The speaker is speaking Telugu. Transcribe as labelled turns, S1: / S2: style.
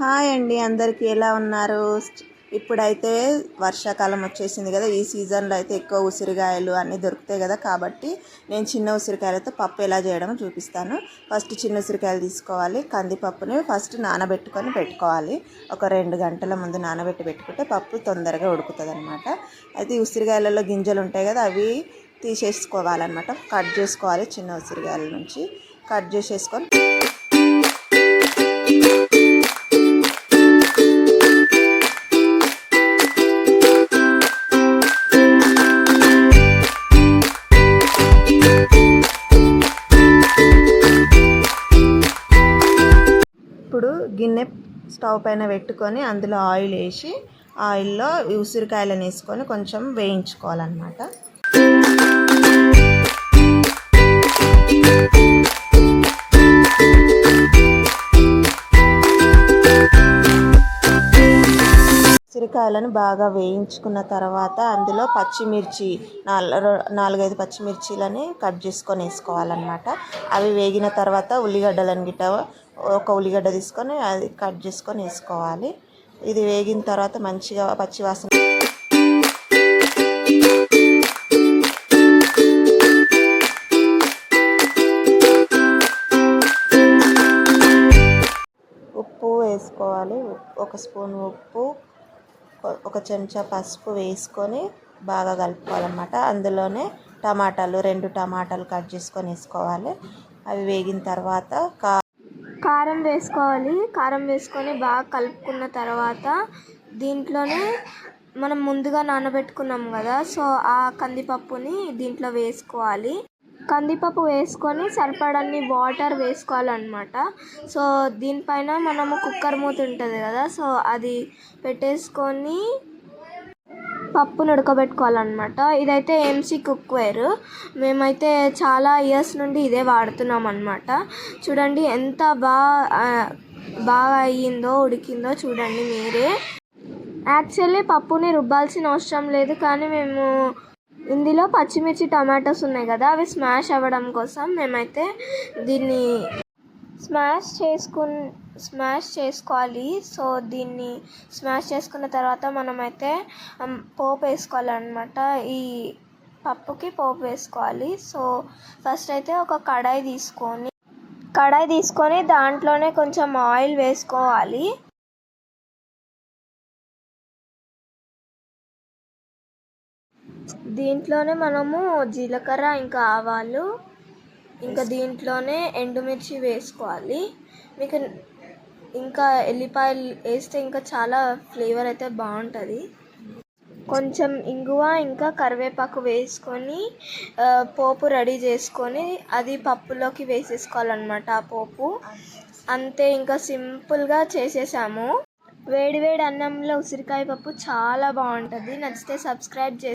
S1: హాయ్ అండి అందరికీ ఎలా ఉన్నారు? ఇప్పుడైతే వర్షాకాలం వచ్చేసింది కదా ఈ సీజన్లో అయితే ఎక్కువ ఉసిరికాయలు అన్నీ దొరుకుతాయి కదా కాబట్టి నేను చిన్న ఉసిరికాయలతో పప్పు ఎలా చేయడమో చూపిస్తాను. ఫస్ట్ చిన్న ఉసిరికాయలు తీసుకోవాలి కందిపప్పుని ఫస్ట్ నానబెట్టుకొని పెట్టుకోవాలి. ఒక రెండు గంటల ముందు నానబెట్టి పెట్టుకుంటే పప్పు తొందరగా ఉడుకుతుంది అనమాట అయితే ఈ ఉసిరికాయలలో గింజలు ఉంటాయి కదా అవి తీసేసుకోవాలన్నమాట. కట్ చేసుకోవాలి చిన్న ఉసిరికాయల నుంచి. కట్ చేసేసుకొని ఇప్పుడు గిన్నె స్టవ్ పైన పెట్టుకొని అందులో ఆయిల్ వేసి ఆయిల్లో ఉసిరికాయలను వేసుకొని కొంచెం వేయించుకోవాలన్నమాట. ఉసిరికాయలను బాగా వేయించుకున్న తర్వాత అందులో పచ్చిమిర్చి నాలుగైదు పచ్చిమిర్చిలని కట్ చేసుకొని వేసుకోవాలన్నమాట. అవి వేగిన తర్వాత ఉల్లిగడ్డలను గిట్ట ఒక ఉల్లిగడ్డ తీసుకొని అది కట్ చేసుకొని వేసుకోవాలి. ఇది వేగిన తర్వాత మంచిగా పచ్చివాసన ఉప్పు వేసుకోవాలి. ఒక స్పూన్ ఉప్పు ఒక చెంచా పసుపు వేసుకొని బాగా కలుపుకోవాలన్నమాట. అందులోనే టమాటాలు రెండు టమాటాలు కట్ చేసుకొని వేసుకోవాలి. అవి వేగిన తర్వాత కా
S2: కారం వేసుకోవాలి. కారం వేసుకొని బాగా కలుపుకున్న తర్వాత దీంట్లోనే మనం ముందుగా నానబెట్టుకున్నాం కదా సో ఆ కందిపప్పుని దీంట్లో వేసుకోవాలి. కందిపప్పు వేసుకొని సరిపడన్ని వాటర్ వేసుకోవాలన్నమాట. సో దీనిపైన మనము కుక్కర్ మూత ఉంటుంది కదా సో అది పెట్టేసుకొని పప్పును ఉడకబెట్టుకోవాలన్నమాట ఇదైతే ఎంసీ కుక్వేర్ మేమైతే చాలా ఇయర్స్ నుండి ఇదే వాడుతున్నాం అనమాట చూడండి ఎంత బాగా బాగా అయ్యిందో ఉడికిందో చూడండి మీరే. యాక్చువల్లీ పప్పుని రుబ్బాల్సిన అవసరం లేదు కానీ మేము ఇందులో పచ్చిమిర్చి టమాటోస్ ఉన్నాయి కదా అవి స్మాష్ అవ్వడం కోసం మేమైతే దీన్ని స్మాష్ చేసుకుని స్మాష్ చేసుకోవాలి. సో దీన్ని స్మాష్ చేసుకున్న తర్వాత మనమైతే పోపు వేసుకోవాలన్నమాట. ఈ పప్పుకి పోపు వేసుకోవాలి. సో ఫస్ట్ అయితే ఒక కడాయి తీసుకొని కడాయి తీసుకొని దాంట్లోనే కొంచెం ఆయిల్ వేసుకోవాలి. దీంట్లోనే మనము జీలకర్ర ఇంకా ఆవాలు ఇంకా దీంట్లోనే ఎండుమిర్చి వేసుకోవాలి. మీకు ఇంకా ఎల్లిపాయలు వేస్తే ఇంకా చాలా ఫ్లేవర్ అయితే బాగుంటుంది. కొంచెం ఇంగువ ఇంకా కరివేపాకు వేసుకొని పోపు రెడీ చేసుకొని అది పప్పులోకి వేసేసుకోవాలన్నమాట ఆ పోపు. అంతే ఇంకా సింపుల్గా చేసేసాము. వేడి వేడి అన్నంలో ఉసిరికాయ పప్పు చాలా బాగుంటుంది. నచ్చితే సబ్స్క్రైబ్ చే